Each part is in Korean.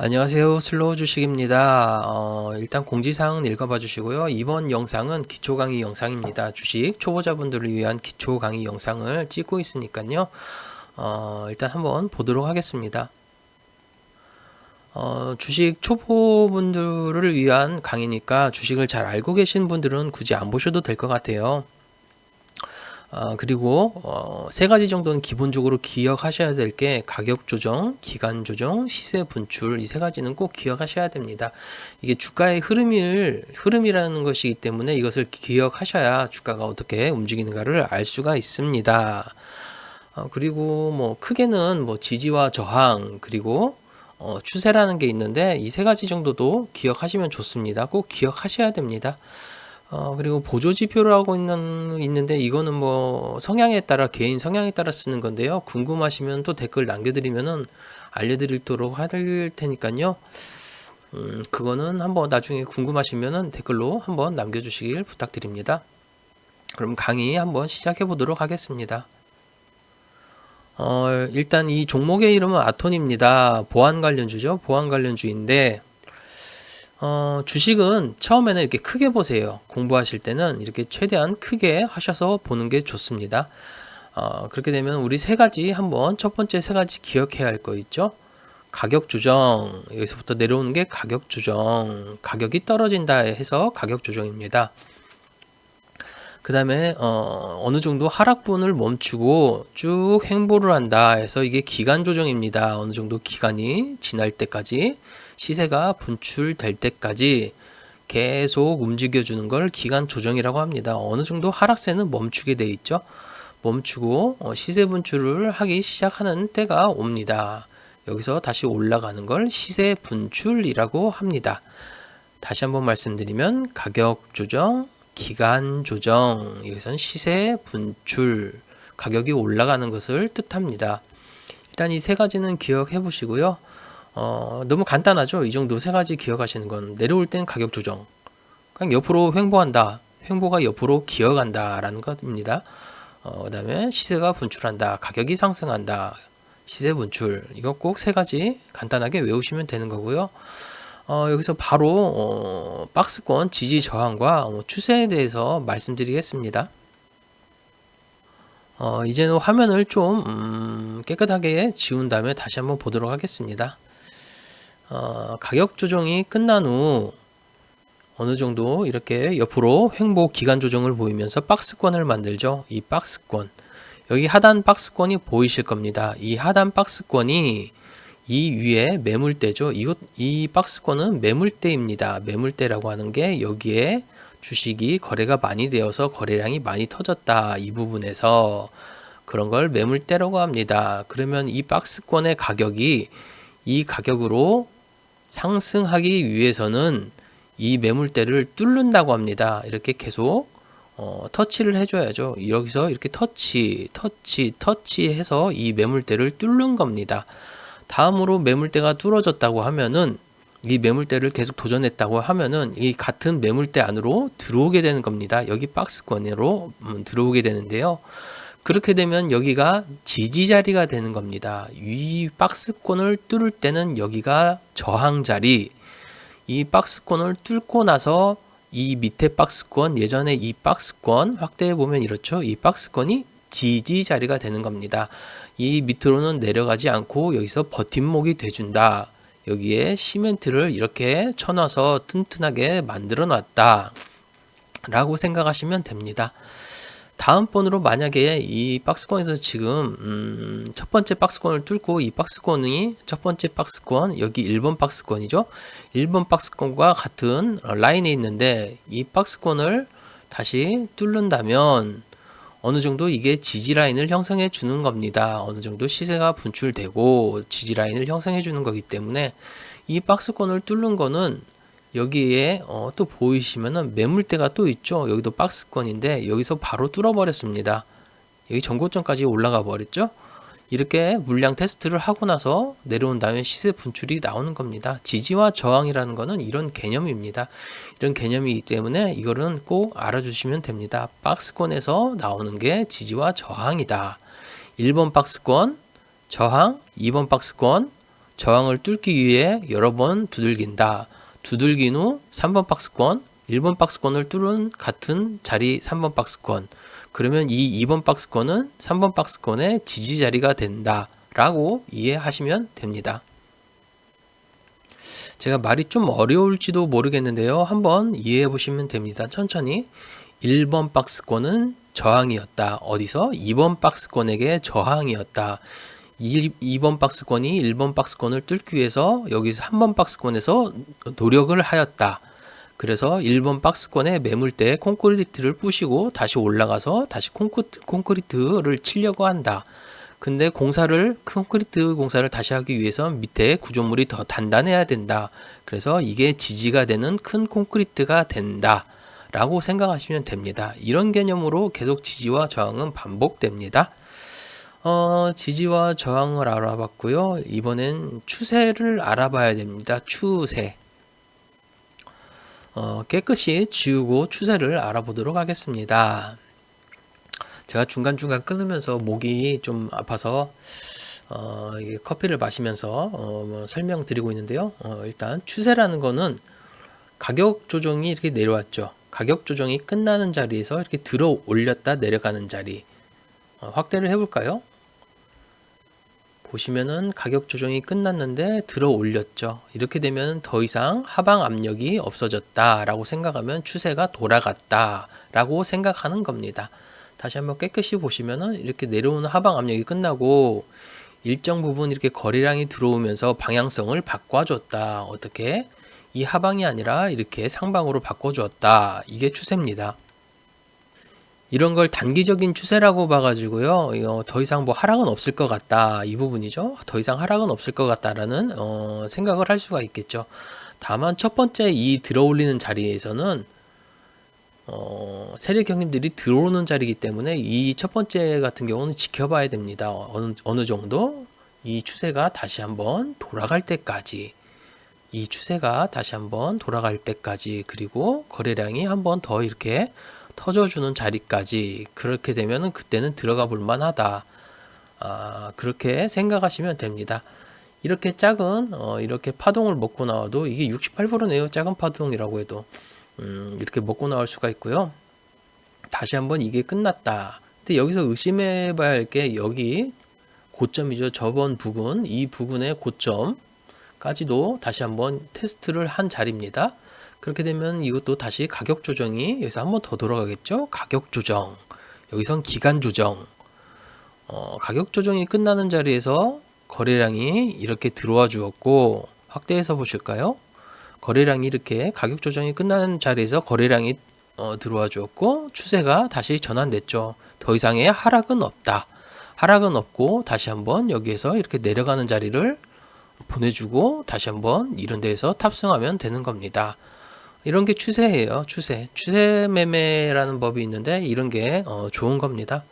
안녕하세요. 슬로우 주식입니다. 어, 일단 공지사항 읽어봐 주시고요. 이번 영상은 기초 강의 영상입니다. 주식 초보자분들을 위한 기초 강의 영상을 찍고 있으니까요. 어, 일단 한번 보도록 하겠습니다. 어, 주식 초보분들을 위한 강의니까 주식을 잘 알고 계신 분들은 굳이 안 보셔도 될 것 같아요. 아, 그리고 어, 세 가지 정도는 기본적으로 기억하셔야 될 게 가격 조정, 기간 조정, 시세 분출 이 세 가지는 꼭 기억하셔야 됩니다. 이게 주가의 흐름을 흐름이라는 것이기 때문에 이것을 기억하셔야 주가가 어떻게 움직이는가를 알 수가 있습니다. 어, 그리고 뭐 크게는 뭐 지지와 저항 그리고 어, 추세라는 게 있는데 이 세 가지 정도도 기억하시면 좋습니다. 꼭 기억하셔야 됩니다. 어, 그리고 보조 지표라고 있는, 있는데 이거는 뭐 성향에 따라 개인 성향에 따라 쓰는 건데요. 궁금하시면 또 댓글 남겨드리면은 알려드리도록 할 테니까요. 음, 그거는 한번 나중에 궁금하시면은 댓글로 한번 남겨주시길 부탁드립니다. 그럼 강의 한번 시작해 보도록 하겠습니다. 어, 일단 이 종목의 이름은 아톤입니다. 보안 관련주죠. 보안 관련주인데 어, 주식은 처음에는 이렇게 크게 보세요. 공부하실 때는 이렇게 최대한 크게 하셔서 보는 게 좋습니다. 어, 그렇게 되면 우리 세 가지 한번 첫 번째 세 가지 기억해야 할 거 있죠. 가격 조정 여기서부터 내려오는 게 가격 조정 가격이 떨어진다 해서 가격 조정입니다. 그 다음에 어, 어느 정도 하락분을 멈추고 쭉 횡보를 한다 해서 이게 기간 조정입니다. 어느 정도 기간이 지날 때까지 시세가 분출될 때까지 계속 움직여 주는 걸 기간 조정이라고 합니다. 어느 정도 하락세는 멈추게 돼 있죠. 멈추고 어, 시세 분출을 하기 시작하는 때가 옵니다. 여기서 다시 올라가는 걸 시세 분출이라고 합니다. 다시 한번 말씀드리면 가격 조정, 기간 조정, 여기선 시세 분출, 가격이 올라가는 것을 뜻합니다. 일단 이 세 가지는 기억해 보시고요. 어, 너무 간단하죠. 이 정도 세 가지 기억하시는 건 내려올 땐 가격 조정. 그냥 옆으로 횡보한다. 횡보가 옆으로 기어간다라는 것입니다. 어, 그다음에 시세가 분출한다. 가격이 상승한다. 시세 분출. 이거 꼭 세 가지 간단하게 외우시면 되는 거고요. 어, 여기서 바로 어, 박스권 지지 저항과 어, 추세에 대해서 말씀드리겠습니다. 어, 이제는 화면을 좀 음, 깨끗하게 지운 다음에 다시 한번 보도록 하겠습니다. 어, 가격 조정이 끝난 후 어느 정도 이렇게 옆으로 횡보 기간 조정을 보이면서 박스권을 만들죠. 이 박스권. 여기 하단 박스권이 보이실 겁니다. 이 하단 박스권이 이 위에 매물대죠. 이것, 이 박스권은 매물대입니다. 매물대라고 하는 게 여기에 주식이 거래가 많이 되어서 거래량이 많이 터졌다. 이 부분에서 그런 걸 매물대라고 합니다. 그러면 이 박스권의 가격이 이 가격으로 상승하기 위해서는 이 매물대를 뚫는다고 합니다. 이렇게 계속 어, 터치를 해줘야죠. 여기서 이렇게 터치, 터치, 터치 해서 이 매물대를 뚫는 겁니다. 다음으로 매물대가 뚫어졌다고 하면은 이 매물대를 계속 도전했다고 하면은 이 같은 매물대 안으로 들어오게 되는 겁니다. 여기 박스권으로 음, 들어오게 되는데요. 그렇게 되면 여기가 지지 자리가 되는 겁니다. 이 박스권을 뚫을 때는 여기가 저항 자리. 이 박스권을 뚫고 나서 이 밑에 박스권, 예전에 이 박스권 확대해 보면 이렇죠. 이 박스권이 지지 자리가 되는 겁니다. 이 밑으로는 내려가지 않고 여기서 버팀목이 돼준다. 여기에 시멘트를 이렇게 쳐놔서 튼튼하게 만들어 놨다. 라고 생각하시면 됩니다. 다음번으로 만약에 이 박스권에서 지금 음, 첫 번째 박스권을 뚫고 이 박스권이 첫 번째 박스권 여기 1번 박스권이죠. 1번 박스권과 같은 라인에 있는데 이 박스권을 다시 뚫는다면 어느 정도 이게 지지 라인을 형성해 주는 겁니다. 어느 정도 시세가 분출되고 지지 라인을 형성해 주는 거기 때문에 이 박스권을 뚫는 거는 여기에 어, 또 보이시면은 매물대가 또 있죠. 여기도 박스권인데 여기서 바로 뚫어버렸습니다. 여기 전고점까지 올라가 버렸죠. 이렇게 물량 테스트를 하고 나서 내려온 다음에 시세 분출이 나오는 겁니다. 지지와 저항이라는 것은 이런 개념입니다. 이런 개념이기 때문에 이거는 꼭 알아주시면 됩니다. 박스권에서 나오는 게 지지와 저항이다. 1번 박스권, 저항, 2번 박스권, 저항을 뚫기 위해 여러 번 두들긴다. 두들긴 후 3번 박스권, 1번 박스권을 뚫은 같은 자리 3번 박스권. 그러면 이 2번 박스권은 3번 박스권의 지지 자리가 된다. 라고 이해하시면 됩니다. 제가 말이 좀 어려울지도 모르겠는데요. 한번 이해해 보시면 됩니다. 천천히. 1번 박스권은 저항이었다. 어디서? 2번 박스권에게 저항이었다. 2, 번 박스권이 1번 박스권을 뚫기 위해서 여기서 3번 박스권에서 노력을 하였다. 그래서 1번 박스권에 매물대 콘크리트를 부시고 다시 올라가서 다시 콘크리트, 콘크리트 를 치려고 한다. 근데 공사를 콘크리트 공사를 다시 하기 위해서 밑에 구조물이 더 단단해야 된다. 그래서 이게 지지가 되는 큰 콘크리트가 된다. 라고 생각하시면 됩니다. 이런 개념으로 계속 지지와 저항은 반복됩니다. 어, 지지와 저항을 알아봤고요. 이번엔 추세를 알아봐야 됩니다. 추세. 어, 깨끗이 지우고 추세를 알아보도록 하겠습니다. 제가 중간중간 끊으면서 목이 좀 아파서 어, 커피를 마시면서 어, 뭐 설명드리고 있는데요. 어, 일단 추세라는 거는 가격 조정이 이렇게 내려왔죠. 가격 조정이 끝나는 자리에서 이렇게 들어 올렸다 내려가는 자리 어, 확대를 해볼까요? 보시면은 가격 조정이 끝났는데 들어 올렸죠. 이렇게 되면 더 이상 하방 압력이 없어졌다 라고 생각하면 추세가 돌아갔다 라고 생각하는 겁니다. 다시 한번 깨끗이 보시면은 이렇게 내려오는 하방 압력이 끝나고 일정 부분 이렇게 거래량이 들어오면서 방향성을 바꿔줬다. 어떻게? 이 하방이 아니라 이렇게 상방으로 바꿔주었다. 이게 추세입니다. 이런 걸 단기적인 추세라고 봐가지고요. 이거 더 이상 뭐 하락은 없을 것 같다. 이 부분이죠. 더 이상 하락은 없을 것 같다라는 어, 생각을 할 수가 있겠죠. 다만 첫 번째 이 들어올리는 자리에서는 어, 세력 형님들이 들어오는 자리이기 때문에 이 첫 번째 같은 경우는 지켜봐야 됩니다. 어느, 어느 정도 이 추세가 다시 한번 돌아갈 때까지 이 추세가 다시 한번 돌아갈 때까지 그리고 거래량이 한번 더 이렇게 터져주는 자리까지 그렇게 되면은 그때는 들어가 볼 만하다. 아, 그렇게 생각하시면 됩니다. 이렇게 작은 어, 이렇게 파동을 먹고 나와도 이게 68%네요. 작은 파동이라고 해도 음, 이렇게 먹고 나올 수가 있고요. 다시 한번 이게 끝났다. 근데 여기서 의심해 봐야 할 게 여기 고점이죠. 저번 부분, 이 부분의 고점까지도 다시 한번 테스트를 한 자리입니다. 그렇게 되면 이것도 다시 가격 조정이 여기서 한 번 더 돌아가겠죠. 가격 조정. 여기선 기간 조정. 어, 가격 조정이 끝나는 자리에서 거래량이 이렇게 들어와 주었고 확대해서 보실까요? 거래량이 이렇게 가격 조정이 끝나는 자리에서 거래량이 어, 들어와 주었고 추세가 다시 전환됐죠. 더 이상의 하락은 없다. 하락은 없고 다시 한번 여기에서 이렇게 내려가는 자리를 보내주고 다시 한번 이런 데에서 탑승하면 되는 겁니다. 이런 게 추세예요. 추세. 추세 매매라는 법이 있는데 이런 게 어, 좋은 겁니다.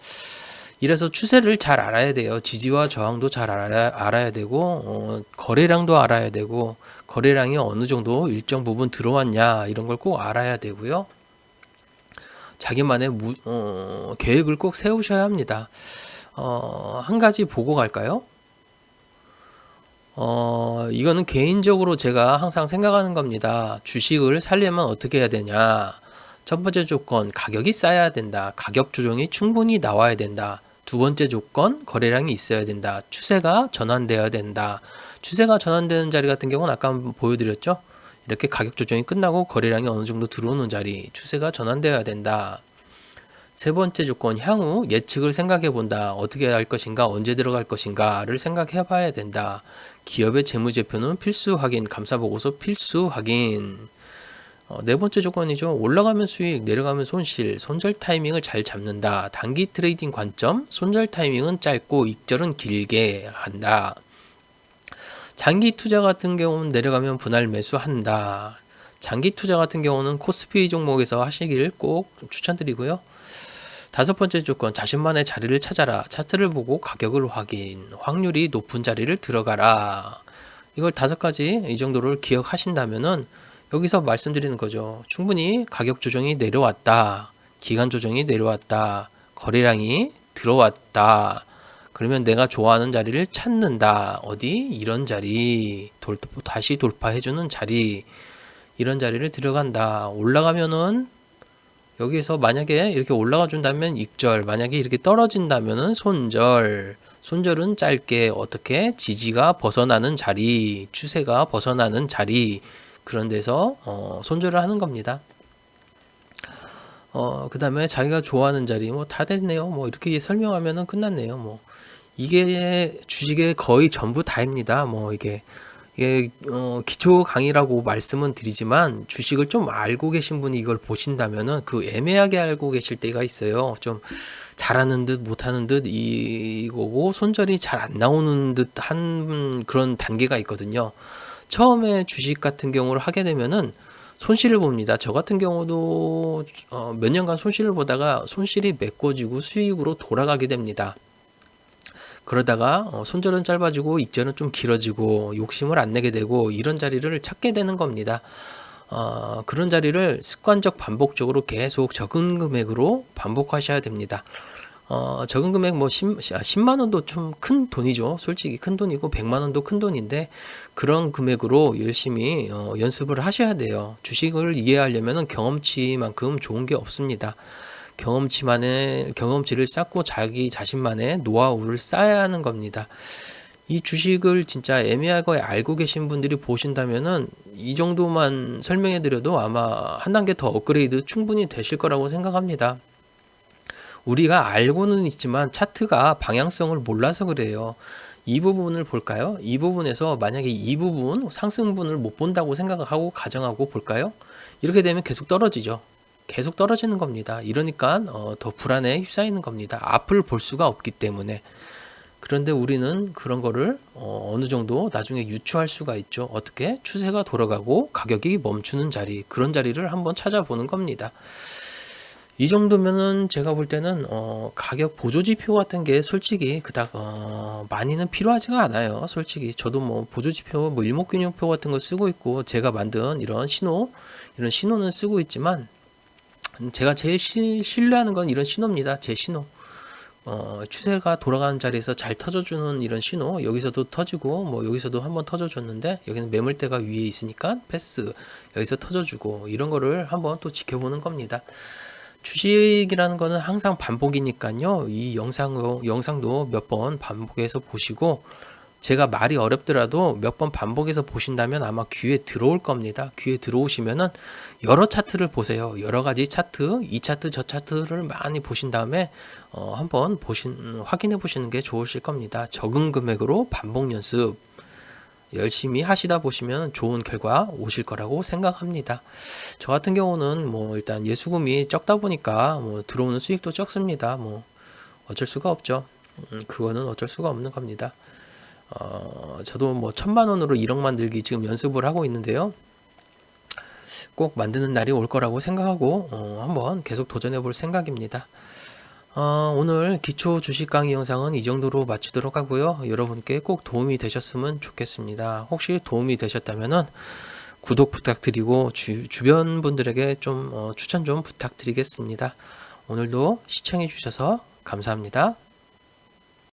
이래서 추세를 잘 알아야 돼요. 지지와 저항도 잘 알아야, 알아야 되고 어, 거래량도 알아야 되고 거래량이 어느 정도 일정 부분 들어왔냐 이런 걸 꼭 알아야 되고요. 자기만의 무, 어, 계획을 꼭 세우셔야 합니다. 어, 한 가지 보고 갈까요? 어, 이거는 개인적으로 제가 항상 생각하는 겁니다. 주식을 살려면 어떻게 해야 되냐? 첫 번째 조건, 가격이 싸야 된다. 가격 조정이 충분히 나와야 된다. 두 번째 조건, 거래량이 있어야 된다. 추세가 전환되어야 된다. 추세가 전환되는 자리 같은 경우는 아까 보여드렸죠. 이렇게 가격 조정이 끝나고 거래량이 어느 정도 들어오는 자리, 추세가 전환되어야 된다. 세 번째 조건, 향후 예측을 생각해 본다. 어떻게 할 것인가, 언제 들어갈 것인가를 생각해 봐야 된다. 기업의 재무제표는 필수 확인, 감사보고서 필수 확인. 어, 네 번째 조건이죠. 올라가면 수익, 내려가면 손실, 손절 타이밍을 잘 잡는다. 단기 트레이딩 관점, 손절 타이밍은 짧고 익절은 길게 한다. 장기 투자 같은 경우는 내려가면 분할 매수한다. 장기 투자 같은 경우는 코스피 종목에서 하시길 꼭 추천드리고요. 다섯 번째 조건, 자신만의 자리를 찾아라. 차트를 보고 가격을 확인. 확률이 높은 자리를 들어가라. 이걸 다섯 가지 이 정도를 기억하신다면은 여기서 말씀드리는 거죠. 충분히 가격 조정이 내려왔다. 기간 조정이 내려왔다. 거래량이 들어왔다. 그러면 내가 좋아하는 자리를 찾는다. 어디? 이런 자리. 돌, 다시 돌파해주는 자리. 이런 자리를 들어간다. 올라가면은 여기서 만약에 이렇게 올라가 준다면 익절, 만약에 이렇게 떨어진다면은 손절. 손절은 짧게 어떻게 지지가 벗어나는 자리, 추세가 벗어나는 자리 그런 데서 어, 손절을 하는 겁니다. 어, 그 다음에 자기가 좋아하는 자리, 뭐 다 됐네요. 뭐 이렇게 설명하면은 끝났네요. 뭐 이게 주식의 거의 전부 다입니다. 뭐 이게 이게 어, 기초 강의라고 말씀은 드리지만 주식을 좀 알고 계신 분이 이걸 보신다면은 그 애매하게 알고 계실 때가 있어요. 좀 잘하는 듯 못하는 듯 이거고 손절이 잘 안 나오는 듯 한 그런 단계가 있거든요. 처음에 주식 같은 경우를 하게 되면은 손실을 봅니다. 저 같은 경우도 어, 몇 년간 손실을 보다가 손실이 메꿔지고 수익으로 돌아가게 됩니다. 그러다가 어, 손절은 짧아지고 익절은 좀 길어지고 욕심을 안 내게 되고 이런 자리를 찾게 되는 겁니다. 어, 그런 자리를 습관적 반복적으로 계속 적은 금액으로 반복하셔야 됩니다. 어, 적은 금액 뭐 10, 10만 원도 좀 큰 돈이죠. 솔직히 큰 돈이고 100만 원도 큰 돈인데 그런 금액으로 열심히 어, 연습을 하셔야 돼요. 주식을 이해하려면 경험치만큼 좋은 게 없습니다. 경험치만의 경험치를 쌓고 자기 자신만의 노하우를 쌓아야 하는 겁니다. 이 주식을 진짜 애매하게 알고 계신 분들이 보신다면은 이 정도만 설명해 드려도 아마 한 단계 더 업그레이드 충분히 되실 거라고 생각합니다. 우리가 알고는 있지만 차트가 방향성을 몰라서 그래요. 이 부분을 볼까요? 이 부분에서 만약에 이 부분 상승분을 못 본다고 생각하고 가정하고 볼까요? 이렇게 되면 계속 떨어지죠. 계속 떨어지는 겁니다. 이러니까 어, 더 불안에 휩싸이는 겁니다. 앞을 볼 수가 없기 때문에. 그런데 우리는 그런 거를 어, 어느 정도 나중에 유추할 수가 있죠. 어떻게 추세가 돌아가고 가격이 멈추는 자리 그런 자리를 한번 찾아보는 겁니다. 이 정도면은 제가 볼 때는 어, 가격 보조 지표 같은 게 솔직히 그닥 어, 많이는 필요하지가 않아요. 솔직히 저도 뭐 보조 지표, 뭐 일목균형표 같은 거 쓰고 있고 제가 만든 이런 신호, 이런 신호는 쓰고 있지만 제가 제일 시, 신뢰하는 건 이런 신호입니다. 제 신호. 어, 추세가 돌아가는 자리에서 잘 터져주는 이런 신호 여기서도 터지고 뭐 여기서도 한번 터져줬는데 여기는 매물대가 위에 있으니까 패스 여기서 터져주고 이런 거를 한번 또 지켜보는 겁니다. 주식이라는 거는 항상 반복이니까요. 이 영상, 영상도 몇 번 반복해서 보시고 제가 말이 어렵더라도 몇 번 반복해서 보신다면 아마 귀에 들어올 겁니다. 귀에 들어오시면은 여러 차트를 보세요. 여러 가지 차트, 이 차트, 저 차트를 많이 보신 다음에 어, 한번 보신 확인해 보시는 게 좋으실 겁니다. 적은 금액으로 반복 연습 열심히 하시다 보시면 좋은 결과 오실 거라고 생각합니다. 저 같은 경우는 뭐 일단 예수금이 적다 보니까 뭐 들어오는 수익도 적습니다. 뭐 어쩔 수가 없죠. 음, 그거는 어쩔 수가 없는 겁니다. 어, 저도 뭐 천만 원으로 1억 만들기 지금 연습을 하고 있는데요. 꼭 만드는 날이 올 거라고 생각하고 어, 한번 계속 도전해 볼 생각입니다. 어, 오늘 기초 주식 강의 영상은 이 정도로 마치도록 하고요. 여러분께 꼭 도움이 되셨으면 좋겠습니다. 혹시 도움이 되셨다면 구독 부탁드리고 주, 주변 분들에게 좀 어, 추천 좀 부탁드리겠습니다. 오늘도 시청해 주셔서 감사합니다.